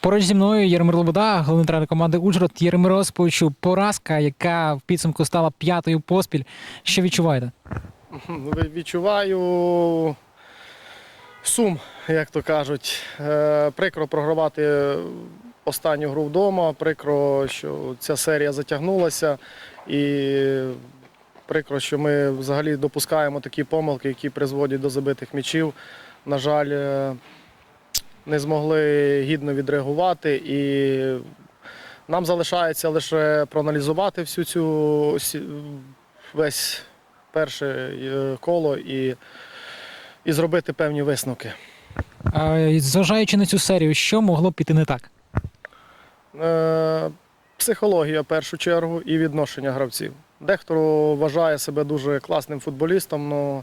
Поруч зі мною Єрмир Лобода, головний тренер команди Ужгород. Єрмир Осиповичу, поразка, яка в підсумку стала п'ятою поспіль. Що відчуваєте? Відчуваю сум, як то кажуть. Е, Прикро програвати останню гру вдома, прикро, що ця серія затягнулася. І прикро, що ми взагалі допускаємо такі помилки, які призводять до забитих м'ячів. На жаль, е, не змогли гідно відреагувати. І нам залишається лише проаналізувати всю цю весь перше е, коло і, і зробити певні висновки. А, Зважаючи на цю серію, що могло піти не так? Е, Психологія в першу чергу і відношення гравців. Дехто вважає себе дуже класним футболістом, але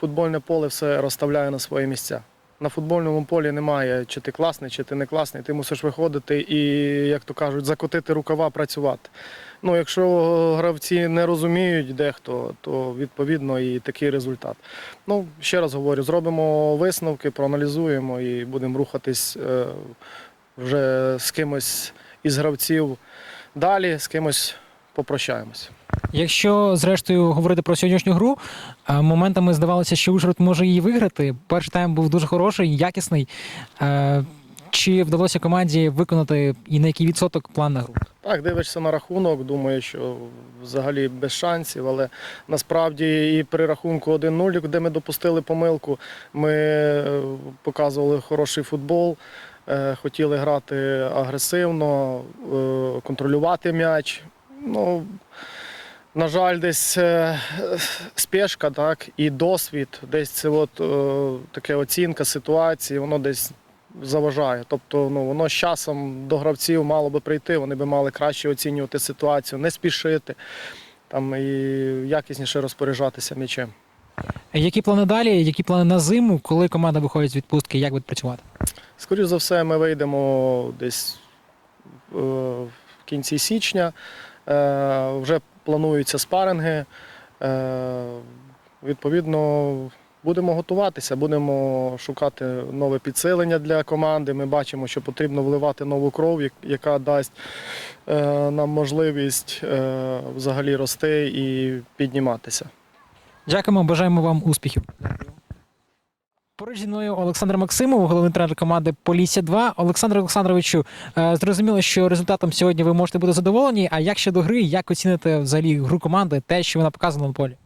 футбольне поле все розставляє на свої місця. На футбольному полі немає, чи ти класний, чи ти не класний. Ти мусиш виходити і, як то кажуть, закотити рукава, працювати. Ну, якщо гравці не розуміють дехто, то відповідно і такий результат. Ну, ще раз говорю, зробимо висновки, проаналізуємо і будемо рухатись е, вже з кимось із гравців далі, з кимось попрощаємось. Якщо зрештою говорити про сьогоднішню гру, моментами здавалося, що Ужгород може її виграти. Перший тайм був дуже хороший, якісний. Е, Чи вдалося команді виконати і на який відсоток план на гру? Так, дивишся на рахунок, думаю, що взагалі без шансів, але насправді і при рахунку 1-0, де ми допустили помилку, ми е, показували хороший футбол, е, хотіли грати агресивно, е, контролювати м'яч. Ну, на жаль, десь е, спешка, так, і досвід, десь це от, е, таке оцінка ситуації, воно десь заважає. Тобто ну, воно з часом до гравців мало би прийти, вони би мали краще оцінювати ситуацію, не спішити там, і якісніше розпоряджатися м'ячем. Які плани далі? Які плани на зиму, коли команда виходить з відпустки? Як буде працювати? Скоріше за все, ми вийдемо десь е, в кінці січня. Вже плануються спаринги. Е, Відповідно, будемо готуватися, будемо шукати нове підсилення для команди. Ми бачимо, що потрібно вливати нову кров, яка дасть е, нам можливість е, взагалі рости і підніматися. Дякуємо, бажаємо вам успіхів. Поруч зі мною Олександр Максимов, головний тренер команди Полісся 2. Олександр Олександровичу, е, зрозуміло, що результатом сьогодні ви можете бути задоволені. А як щодо гри, як оціните взагалі гру команди, те, що вона показана на полі?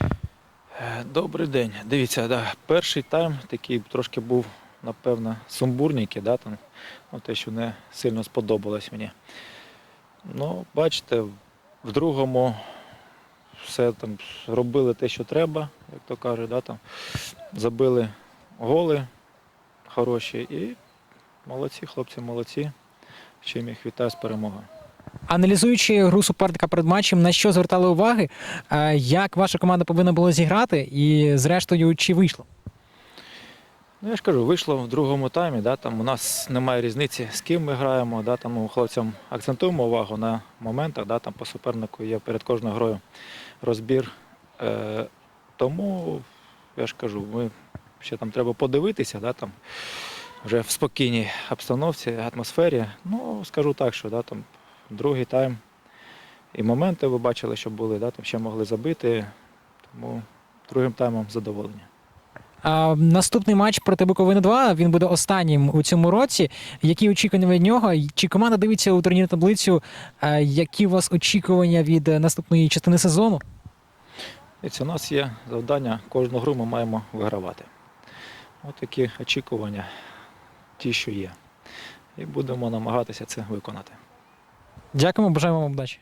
Е, Добрий день. Дивіться, да, перший тайм такий трошки був, напевно, сумбурненький, да, там, ну, те, що не сильно сподобалось мені. Ну, бачите, в другому все там робили те, що треба, як то кажуть, да, там, забили голи хороші і молодці, хлопці, молодці. Чим їх вітаю з перемогою. Аналізуючи гру суперника перед матчем, на що звертали уваги, е, як ваша команда повинна була зіграти, і зрештою, чи вийшло? Ну, я ж кажу, вийшло в другому таймі, да, там у нас немає різниці, з ким ми граємо. Да, там, ну, хлопцям акцентуємо увагу на моментах, да, там по супернику є перед кожною грою розбір. Е, тому я ж кажу, ми ще там треба подивитися, да, там, вже в спокійній обстановці, атмосфері. Ну, скажу так, що да, там, другий тайм і моменти ви бачили, що були, да, там ще могли забити. Тому другим таймом задоволені. А, наступний матч проти Буковини 2 він буде останнім у цьому році. Які очікування від нього? Чи команда дивиться у турнірну таблицю? Які у вас очікування від е, наступної частини сезону? Дивіться, у нас є завдання, кожну гру ми маємо вигравати. Ось такі очікування, ті, що є. І будемо намагатися це виконати. Дякуємо, бажаємо вам удачі.